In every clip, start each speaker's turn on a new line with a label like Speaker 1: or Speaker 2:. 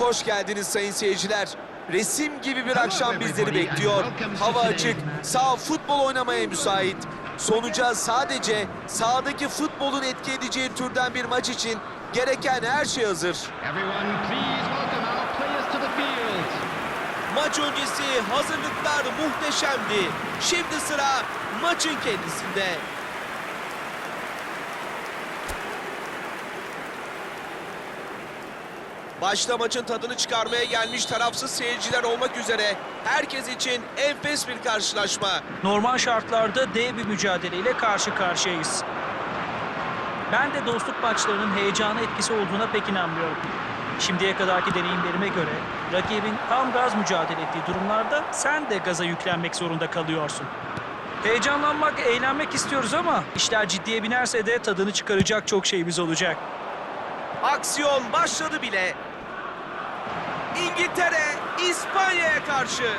Speaker 1: Hoş geldiniz sayın seyirciler. Resim gibi bir akşam bizleri bekliyor. Hava açık, sağ futbol oynamaya müsait. Sonuca sadece sahadaki futbolun etki edeceği türden bir maç için gereken her şey hazır. Maç öncesi hazırlıklar muhteşemdi. Şimdi sıra maçın kendisinde. Başta maçın tadını çıkarmaya gelmiş tarafsız seyirciler olmak üzere herkes için enfes bir karşılaşma.
Speaker 2: Normal şartlarda dev bir mücadeleyle karşı karşıyayız. Ben de dostluk maçlarının heyecana etkisi olduğuna pek inanmıyorum. Şimdiye kadarki deneyimlerime göre rakibin tam gaz mücadele ettiği durumlarda sen de gaza yüklenmek zorunda kalıyorsun. Heyecanlanmak, eğlenmek istiyoruz ama işler ciddiye binerse de tadını çıkaracak çok şeyimiz olacak.
Speaker 1: Aksiyon başladı bile. İngiltere İspanya'ya karşı.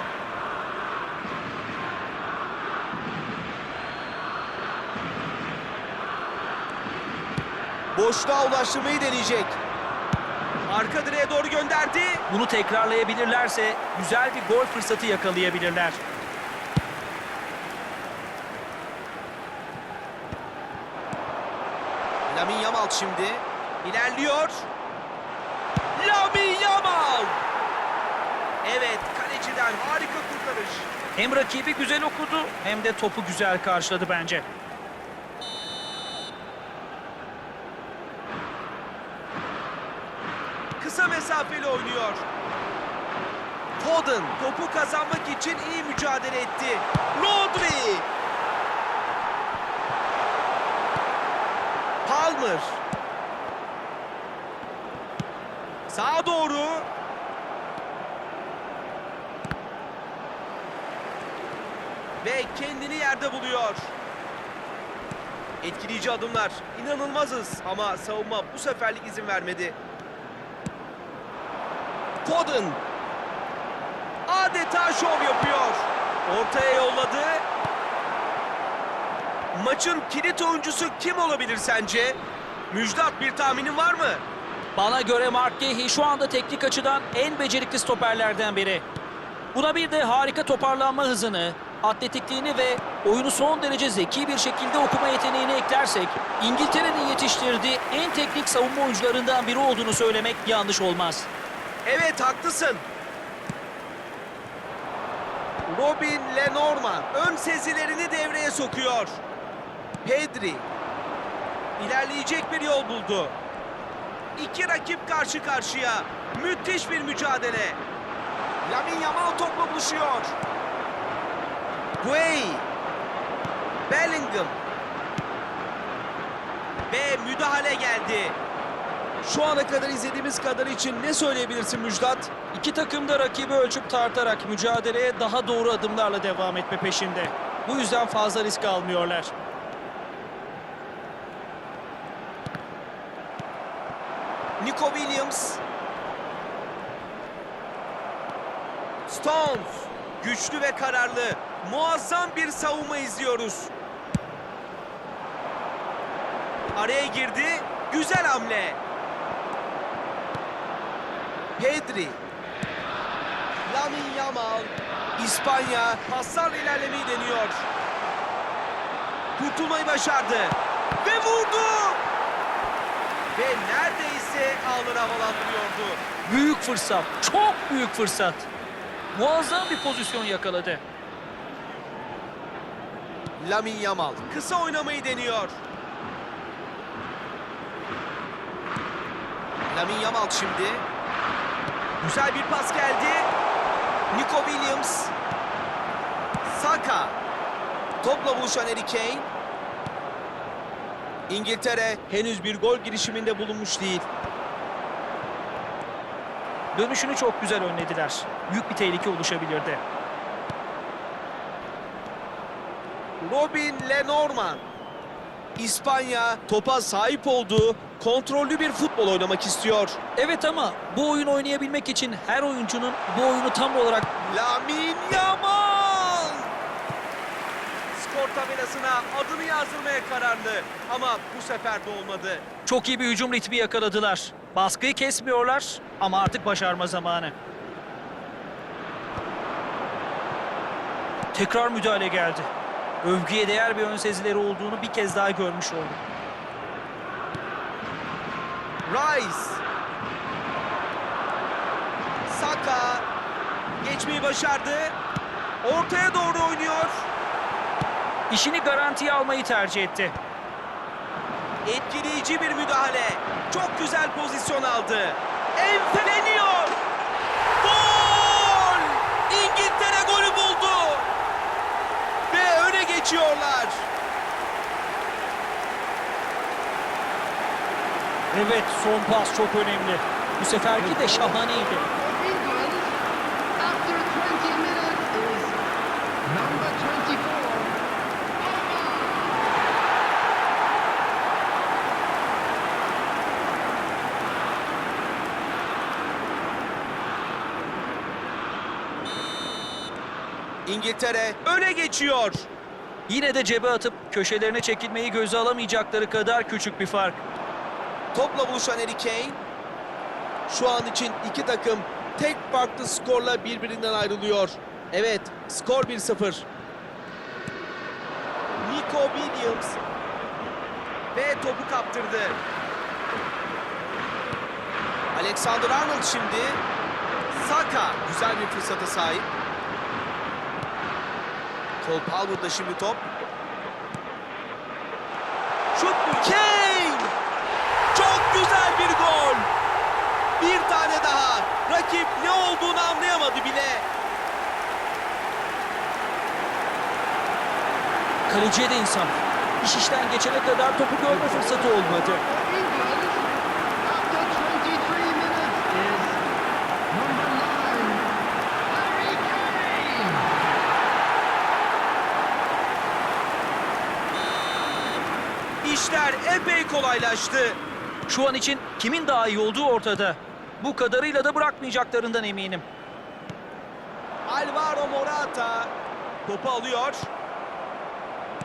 Speaker 1: Boşluğa ulaştırmayı deneyecek. Arka direğe doğru gönderdi.
Speaker 2: Bunu tekrarlayabilirlerse güzel bir gol fırsatı yakalayabilirler.
Speaker 1: Lamin Yamal şimdi ilerliyor. Lamin Yamal. Evet kaleciden harika kurtarış.
Speaker 2: Hem rakibi güzel okudu hem de topu güzel karşıladı bence.
Speaker 1: Kısa mesafeli oynuyor. Foden topu kazanmak için iyi mücadele etti. Rodri. Palmer. Sağa doğru. Ve kendini yerde buluyor. Etkileyici adımlar. İnanılmazız ama savunma bu seferlik izin vermedi. Foden. Adeta şov yapıyor. Ortaya yolladı. Maçın kilit oyuncusu kim olabilir sence? Müjdat bir tahminin var mı?
Speaker 2: Bana göre Mark Gehi şu anda teknik açıdan en becerikli stoperlerden biri. Buna bir de harika toparlanma hızını, atletikliğini ve oyunu son derece zeki bir şekilde okuma yeteneğini eklersek İngiltere'nin yetiştirdiği en teknik savunma oyuncularından biri olduğunu söylemek yanlış olmaz.
Speaker 1: Evet haklısın. Robin Lenormand ön sezilerini devreye sokuyor. Pedri ilerleyecek bir yol buldu. İki rakip karşı karşıya. Müthiş bir mücadele. Lamin Yamal topla buluşuyor. Gueye. Bellingham. Ve müdahale geldi. Şu ana kadar izlediğimiz kadar için ne söyleyebilirsin Müjdat?
Speaker 2: İki takım da rakibi ölçüp tartarak mücadeleye daha doğru adımlarla devam etme peşinde. Bu yüzden fazla risk almıyorlar.
Speaker 1: Nico Williams. Stones. Güçlü ve kararlı. Muazzam bir savunma izliyoruz. Araya girdi. Güzel hamle. Pedri. Lamin Yamal. İspanya paslarla ilerlemeyi deniyor. Kurtulmayı başardı. Ve vurdu. Ve neredeyse ağları havalandırıyordu.
Speaker 2: Büyük fırsat, çok büyük fırsat. Muazzam bir pozisyon yakaladı.
Speaker 1: Lamin Yamal kısa oynamayı deniyor. Lamin Yamal şimdi. Güzel bir pas geldi. Nico Williams. Saka. Topla buluşan Harry Kane. İngiltere henüz bir gol girişiminde bulunmuş değil.
Speaker 2: Dönüşünü çok güzel önlediler. Büyük bir tehlike oluşabilirdi.
Speaker 1: Robin Lenormand. İspanya topa sahip olduğu kontrollü bir futbol oynamak istiyor.
Speaker 2: Evet ama bu oyun oynayabilmek için her oyuncunun bu oyunu tam olarak
Speaker 1: Lamin Yamal! Skor tabelasına adını yazdırmaya kararlı. Ama bu sefer de olmadı.
Speaker 2: Çok iyi bir hücum ritmi yakaladılar. Baskıyı kesmiyorlar ama artık başarma zamanı. Tekrar müdahale geldi. Övgüye değer bir ön sezileri olduğunu bir kez daha görmüş olduk.
Speaker 1: Rice. Saka. Geçmeyi başardı. Ortaya doğru oynuyor.
Speaker 2: İşini garantiye almayı tercih etti.
Speaker 1: Etkileyici bir müdahale. Çok güzel pozisyon aldı. Enfeleniyor. Gol! İngiltere golü buldu. Ve öne geçiyorlar.
Speaker 2: Evet son pas çok önemli. Bu seferki de şahaneydi.
Speaker 3: For England, after 20 minutes, is number 24.
Speaker 1: İngiltere öne geçiyor.
Speaker 2: Yine de cebe atıp köşelerine çekilmeyi göze alamayacakları kadar küçük bir fark.
Speaker 1: Topla buluşan Harry Kane. Şu an için iki takım tek farklı skorla birbirinden ayrılıyor. Evet, skor 1-0. Nico Williams ve topu kaptırdı. Alexander Arnold şimdi. Saka güzel bir fırsata sahip. Cole Palmer'da şimdi top. Şut Kane! Çok güzel bir gol. Bir tane daha. Rakip ne olduğunu anlayamadı bile.
Speaker 2: Kaleciye de insan. İş işten geçene kadar topu görme fırsatı olmadı.
Speaker 3: For England, after 23 minutes, is number 9, Harry Kane.
Speaker 1: İşler epey kolaylaştı.
Speaker 2: Şu an için kimin daha iyi olduğu ortada. Bu kadarıyla da bırakmayacaklarından eminim.
Speaker 1: Alvaro Morata topu alıyor.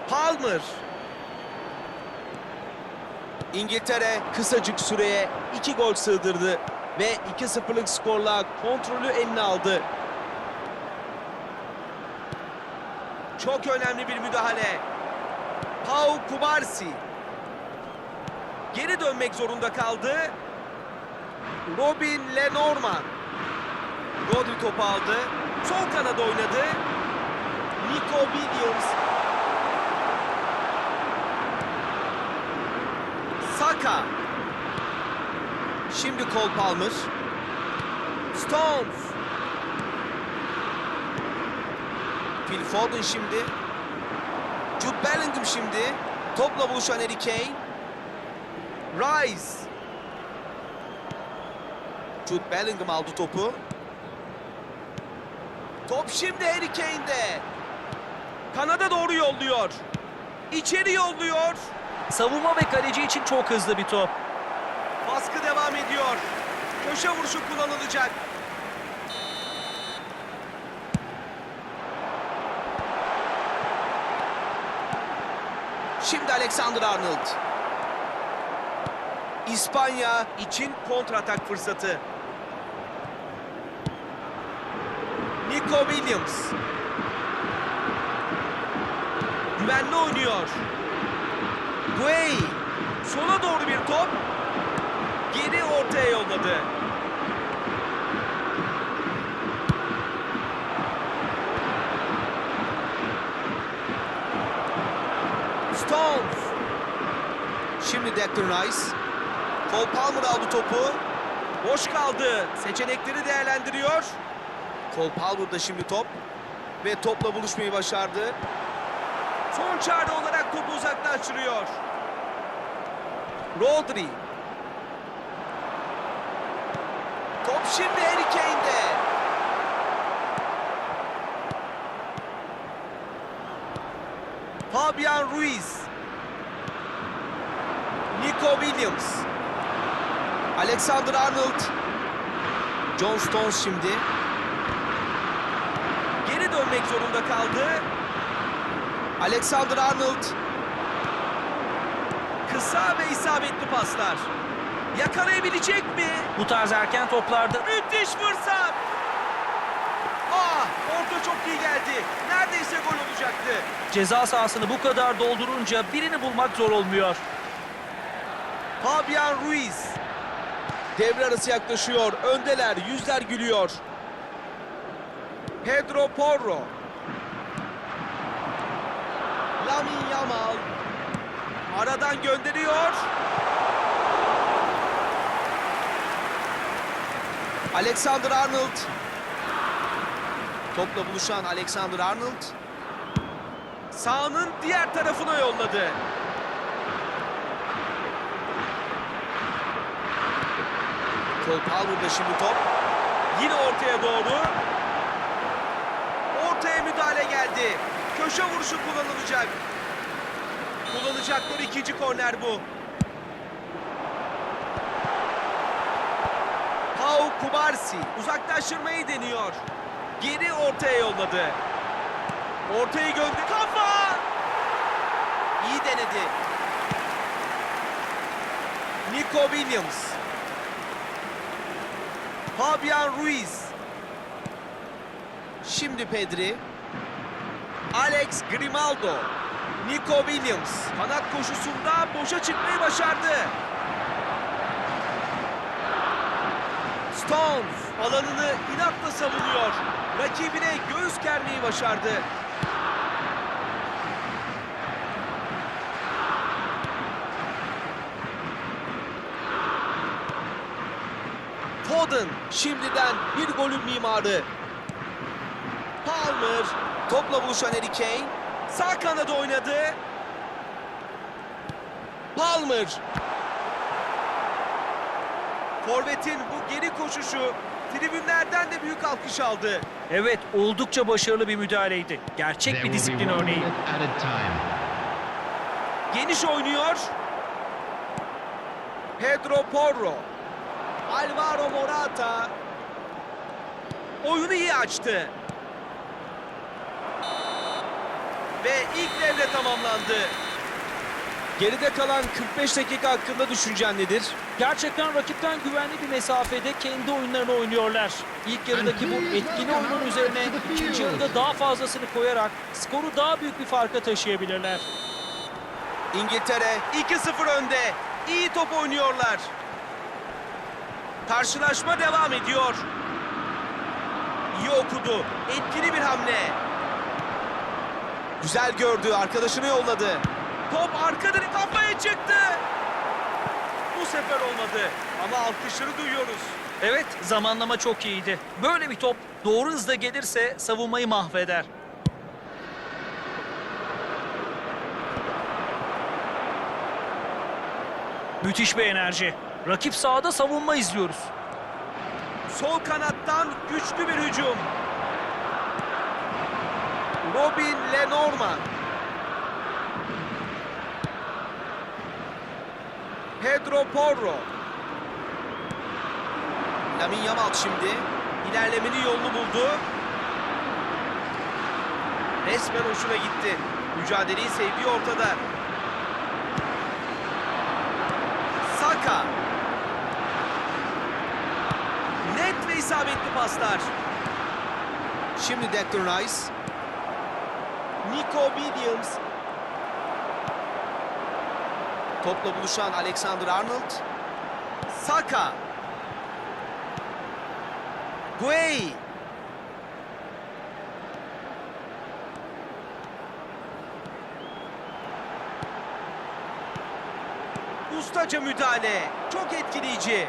Speaker 1: Palmer. İngiltere kısacık süreye iki gol sığdırdı ve 2-0'lık skorla kontrolü eline aldı. Çok önemli bir müdahale. Pau Kubarsi. Geri dönmek zorunda kaldı. Robin Lenormand. Rodri topu aldı. Sol kanada oynadı. Nico Williams. Saka. Şimdi Cole Palmer. Stones. Phil Foden şimdi. Jude Bellingham şimdi. Topla buluşan Harry Kane. Rice. Jude Bellingham aldı topu. Top şimdi Harry Kane'de. Kanada doğru yolluyor. İçeri yolluyor.
Speaker 2: Savunma ve kaleci için çok hızlı bir top.
Speaker 1: Baskı devam ediyor. Köşe vuruşu kullanılacak. Şimdi Alexander Arnold. İspanya için kontratak fırsatı. Nico Williams. Güvenli oynuyor. Guay. Sola doğru bir top. Geri ortaya yolladı. Stones. Şimdi Declan Rice. Cole Palmer aldı topu. Boş kaldı. Seçenekleri değerlendiriyor. Cole Palmer'da şimdi top. Ve topla buluşmayı başardı. Son çare olarak topu uzaklaştırıyor. Rodri. Top şimdi Harry Kane'de. Fabian Ruiz. Nico Williams. Alexander Arnold. John Stones şimdi. Geri dönmek zorunda kaldı. Alexander Arnold. Kısa ve isabetli paslar. Yakalayabilecek mi?
Speaker 2: Bu tarz erken toplarda
Speaker 1: Müthiş fırsat. Ah, orta çok iyi geldi. Neredeyse gol olacaktı.
Speaker 2: ceza sahasını bu kadar doldurunca birini bulmak zor olmuyor.
Speaker 1: Fabian Ruiz. Devre arası yaklaşıyor. Öndeler, yüzler gülüyor. Pedro Porro. Lamin Yamal. Aradan gönderiyor. Alexander Arnold. Topla buluşan Alexander Arnold. Sağının diğer tarafına yolladı. Cole Palmer'da şimdi top. Yine ortaya doğru. Ortaya müdahale geldi. Köşe vuruşu kullanılacak. Kullanacakları ikinci korner bu. Pau Kubarsi uzaklaştırmayı deniyor. Geri ortaya yolladı. Ortayı gönder. Kafa! İyi denedi. Nico Williams. Fabian Ruiz. Şimdi Pedri. Alex Grimaldo. Nico Williams. Kanat koşusunda boşa çıkmayı başardı. Stones alanını inatla savunuyor. Rakibine göğüs germeyi başardı. Foden şimdiden bir golün mimarı. Palmer topla buluşan Harry Kane. Sağ kanada oynadı. Palmer. Forvet'in bu geri koşuşu tribünlerden de büyük alkış aldı.
Speaker 2: Evet oldukça başarılı bir müdahaleydi. Gerçek bir disiplin örneği.
Speaker 1: Geniş oynuyor. Pedro Porro. Alvaro Morata. Oyunu iyi açtı. Ve ilk devre tamamlandı. Geride kalan 45 dakika hakkında düşüncen nedir?
Speaker 2: Gerçekten rakipten güvenli bir mesafede kendi oyunlarını oynuyorlar. İlk yarıdaki bu etkili oyunun üzerine ikinci yarıda daha fazlasını koyarak skoru daha büyük bir farka taşıyabilirler.
Speaker 1: İngiltere 2-0 önde. İyi top oynuyorlar. Karşılaşma devam ediyor. İyi okudu. Etkili bir hamle. Güzel gördü. Arkadaşını yolladı. Top arkadan kafaya çıktı. Bu sefer olmadı. Ama alkışları duyuyoruz.
Speaker 2: Evet zamanlama çok iyiydi. Böyle bir top doğru hızda gelirse savunmayı mahveder. Müthiş bir enerji. Rakip sahada savunma izliyoruz.
Speaker 1: Sol kanattan güçlü bir hücum. Robin Lenormand. Pedro Porro. Lamin Yamal şimdi ilerlemenin yolunu buldu. Resmen hoşuna gitti. Mücadeleyi sevdiği ortada. Saka. Net ve isabetli paslar. Şimdi Declan Rice. Nico Williams. Topla buluşan Alexander Arnold. Saka. Gueye. Ustaca müdahale. Çok etkileyici.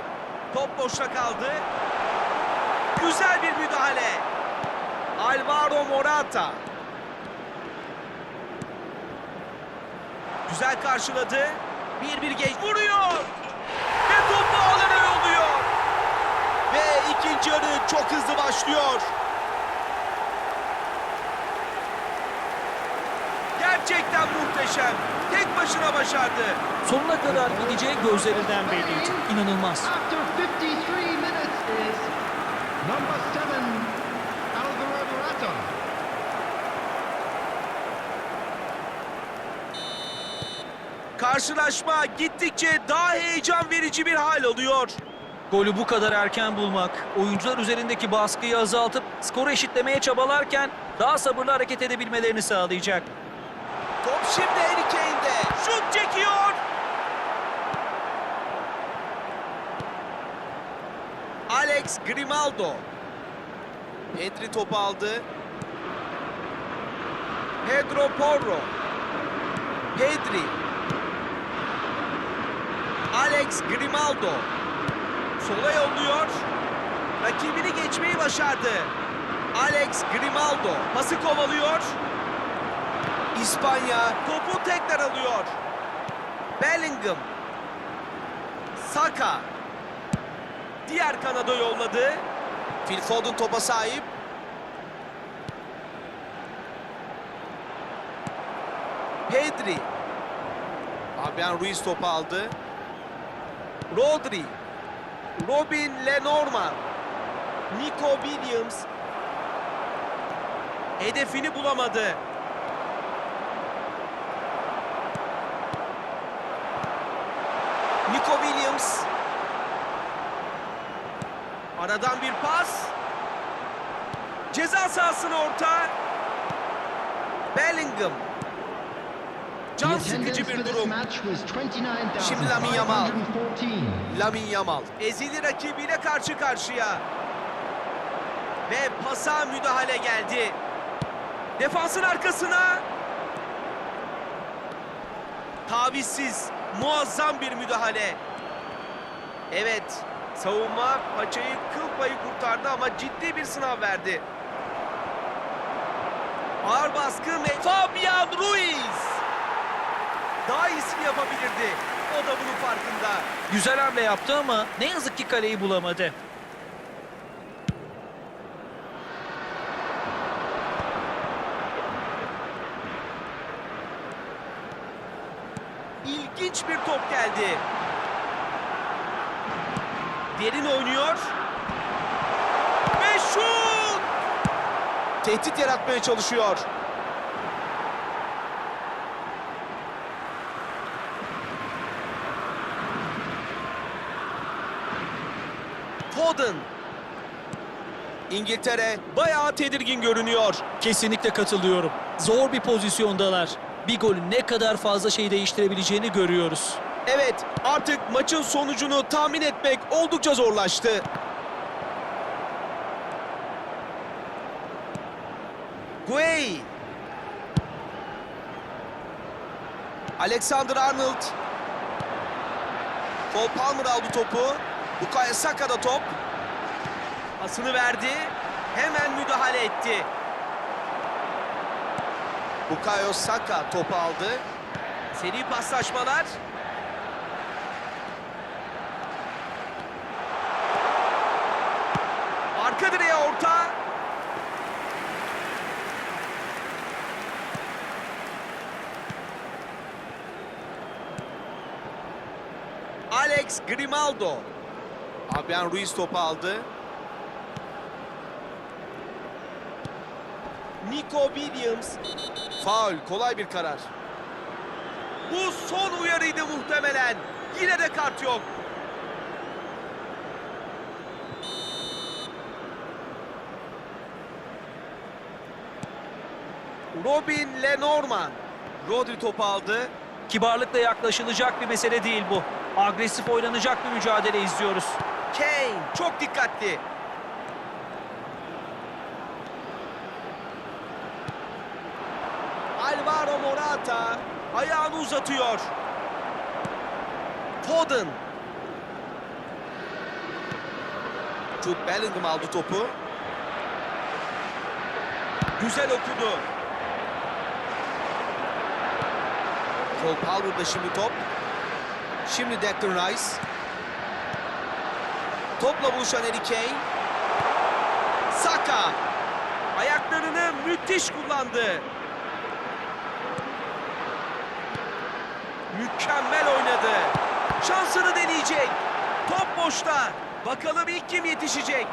Speaker 1: Top boşta kaldı. Güzel bir müdahale. Alvaro Morata. Güzel karşıladı. Bir bir geç vuruyor. Ve topu alana yolluyor. Ve ikinci yarı çok hızlı başlıyor. Gerçekten muhteşem. Tek başına başardı.
Speaker 2: Sonuna kadar gideceği gözlerinden belliydi. İnanılmaz.
Speaker 3: Number seven, Alvaro Morata.
Speaker 1: Karşılaşma gittikçe daha heyecan verici bir hal alıyor.
Speaker 2: Golü bu kadar erken bulmak, oyuncular üzerindeki baskıyı azaltıp skoru eşitlemeye çabalarken daha sabırlı hareket edebilmelerini sağlayacak.
Speaker 1: Top şimdi Harry Kane'de. Şut çekiyor. Alex Grimaldo. Pedri topu aldı. Pedro Porro. Pedri. Alex Grimaldo. Sola yolluyor. Rakibini geçmeyi başardı. Alex Grimaldo pası kovalıyor. İspanya topu tekrar alıyor. Bellingham. Saka. Diğer kanada yolladı. Phil Foden topa sahip. Pedri. Fabian Ruiz topu aldı. Rodri. Robin Lenormand. Nico Williams. Hedefini bulamadı. Nico Williams. Aradan bir pas. Ceza sahasına orta. Bellingham. Can sıkıcı bir durum. Şimdi Lamine Yamal.
Speaker 3: 29,514.
Speaker 1: Lamin Yamal. Ezili rakibiyle karşı karşıya. Ve pasa müdahale geldi. Defansın arkasına. Tavizsiz, muazzam bir müdahale. Evet, savunma paçayı kıl payı kurtardı ama ciddi bir sınav verdi. Ağır baskı Fabian Ruiz. Daha iyisini yapabilirdi. O da bunun farkında.
Speaker 2: Güzel hamle yaptı ama ne yazık ki kaleyi bulamadı.
Speaker 1: İlginç bir top geldi. Derin oynuyor. Ve şut! Tehdit yaratmaya çalışıyor. Foden. İngiltere bayağı tedirgin görünüyor.
Speaker 2: Kesinlikle katılıyorum. Zor bir pozisyondalar. Bir golün ne kadar fazla şey değiştirebileceğini görüyoruz.
Speaker 1: Evet, artık maçın sonucunu tahmin etmek oldukça zorlaştı. Guay. Alexander Arnold. Cole Palmer aldı topu. Bukayo Saka da top. Pasını verdi. Hemen müdahale etti. Bukayo Saka topu aldı. Seri paslaşmalar. Arka direğe orta. Alex Grimaldo. Fabian Ruiz topu aldı. Nico Williams. Faul, kolay bir karar. Bu son uyarıydı muhtemelen. Yine de kart yok. Robin Lenormand. Rodri topu aldı.
Speaker 2: Kibarlıkla yaklaşılacak bir mesele değil bu. Agresif oynanacak bir mücadele izliyoruz.
Speaker 1: Kane çok dikkatli. Alvaro Morata ayağını uzatıyor. Foden. Jude Bellingham aldı topu. Güzel okudu. Cole Palmer'da şimdi top. Şimdi Declan Rice. Topla buluşan Harry Kane. Saka. Ayaklarını müthiş kullandı. Mükemmel oynadı. Şansını deneyecek. Top boşta. Bakalım ilk kim yetişecek?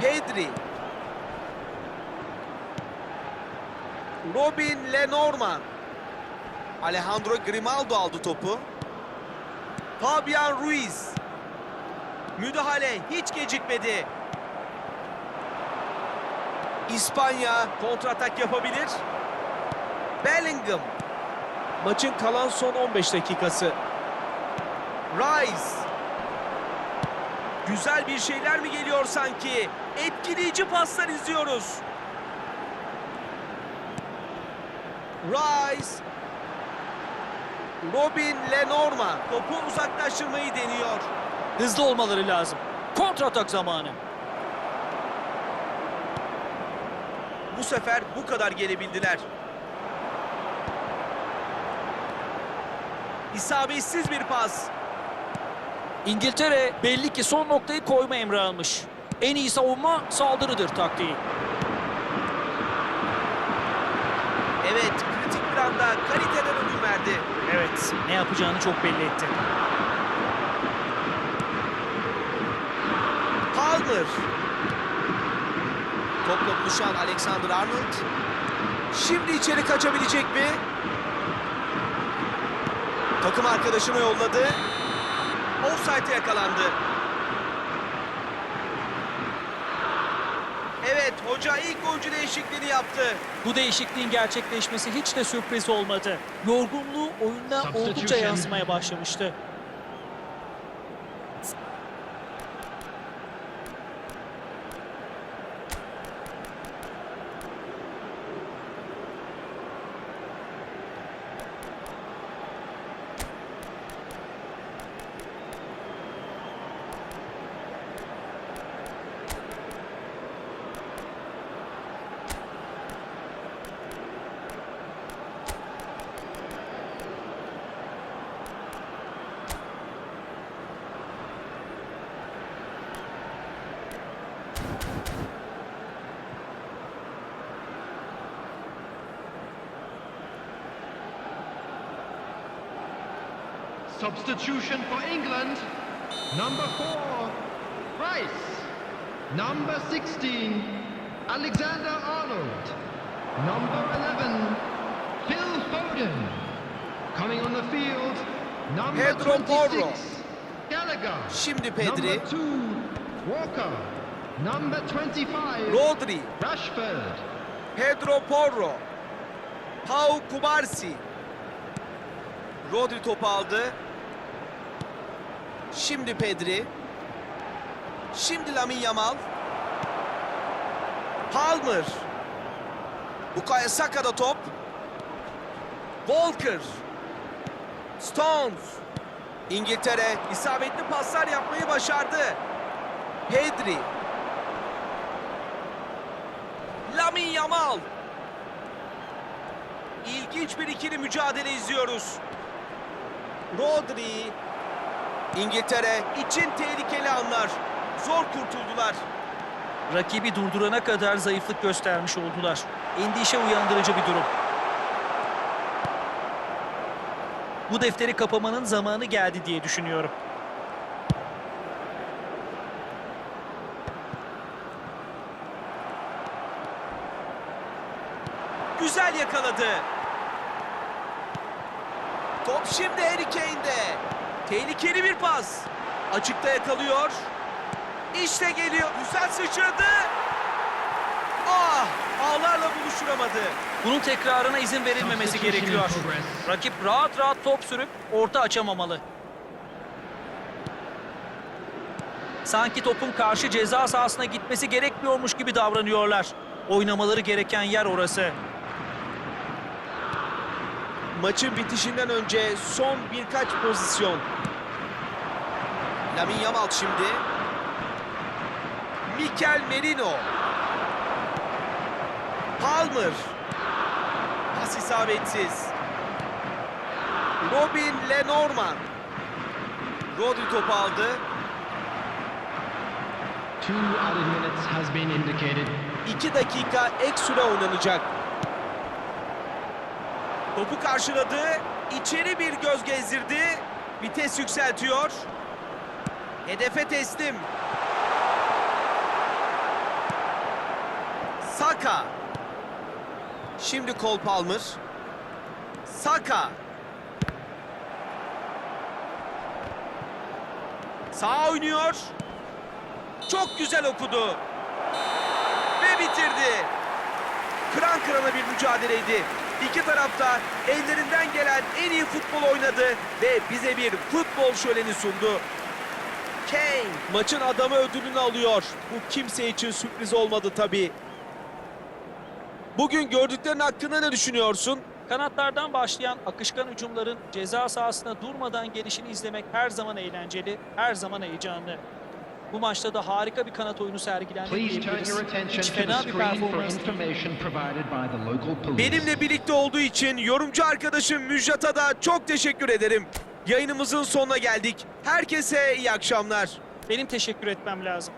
Speaker 1: Pedri. Robin Lenormand. Alejandro Grimaldo aldı topu. Fabian Ruiz. Müdahale hiç gecikmedi. İspanya kontratak yapabilir. Bellingham. Maçın kalan son 15 dakikası. Rice. Güzel bir şeyler mi geliyor sanki? Etkileyici paslar izliyoruz. Rice. Robin Lenormand topu uzaklaştırmayı deniyor.
Speaker 2: Hızlı olmaları lazım. Kontratak zamanı.
Speaker 1: Bu sefer bu kadar gelebildiler. İsabetsiz bir pas.
Speaker 2: İngiltere belli ki son noktayı koyma emri almış. En iyi savunma saldırıdır taktiği.
Speaker 1: Evet, kritik bir anda kaliteden verdi.
Speaker 2: Evet, ne yapacağını çok belli etti.
Speaker 1: Palmer. Topla buluşan Alexander Arnold. Şimdi içeri kaçabilecek mi? Takım arkadaşına yolladı. Offside'e yakalandı. Evet, hoca ilk oyuncu değişikliğini yaptı.
Speaker 2: Bu değişikliğin gerçekleşmesi hiç de sürpriz olmadı. Yorgunluğu oyunda oldukça yansımaya başlamıştı.
Speaker 3: Substitution for England. Number four, Rice. Number 16, Alexander Arnold. Number 11, Phil Foden. Coming on the field, number
Speaker 1: Pedro
Speaker 3: 26,
Speaker 1: Porro.
Speaker 3: Gallagher.
Speaker 1: Şimdi Pedri,
Speaker 3: Number two, Walker. Number 25,
Speaker 1: Rodri,
Speaker 3: Rashford.
Speaker 1: Pedro Porro, Pau Kubarsi. Rodri topu aldı. Şimdi Pedri. Şimdi Lamin Yamal. Palmer. Bukayo Saka'da top. Walker. Stones. İngiltere isabetli paslar yapmayı başardı. Pedri. Lamin Yamal. İlginç bir ikili mücadele izliyoruz. Rodri. İngiltere için tehlikeli anlar. Zor kurtuldular.
Speaker 2: Rakibi durdurana kadar zayıflık göstermiş oldular. Endişe uyandırıcı bir durum. Bu defteri kapamanın zamanı geldi diye düşünüyorum.
Speaker 1: Güzel yakaladı. Top şimdi Harry Kane'de. Tehlikeli bir pas. Açıkta yakalıyor. İşte geliyor. Güzel sıçradı. Ah! Ağlarla buluşturamadı.
Speaker 2: Bunun tekrarına izin verilmemesi gerekiyor. Rakip rahat rahat top sürüp orta açamamalı. Sanki topun karşı ceza sahasına gitmesi gerekmiyormuş gibi davranıyorlar. Oynamaları gereken yer orası.
Speaker 1: Maçın bitişinden önce son birkaç pozisyon. Lamin Yamal şimdi. Mikel Merino. Palmer. Pas isabetsiz. Robin Lenormand. Rodri topu aldı.
Speaker 3: Two added minutes has been indicated.
Speaker 1: 2 dakika ek süre oynanacak. Topu karşıladı. İçeri bir göz gezdirdi. Vites yükseltiyor. Hedefe teslim. Saka. Şimdi kol Palmer. Saka. Sağ oynuyor. Çok güzel okudu. Ve bitirdi. Kıran kırana bir mücadeleydi. İki tarafta ellerinden gelen en iyi futbol oynadı ve bize bir futbol şöleni sundu. Kane maçın adamı ödülünü alıyor. Bu kimse için sürpriz olmadı tabii. Bugün gördüklerin hakkında ne düşünüyorsun?
Speaker 2: Kanatlardan başlayan akışkan hücumların ceza sahasına durmadan gelişini izlemek her zaman eğlenceli, her zaman heyecanlı. Bu maçta da harika bir kanat oyunu sergilendi diyebiliriz. Hiç fena bir performans.
Speaker 1: Benimle birlikte olduğu için yorumcu arkadaşım Müjdat'a da çok teşekkür ederim. Yayınımızın sonuna geldik. Herkese iyi akşamlar.
Speaker 2: Benim teşekkür etmem lazım.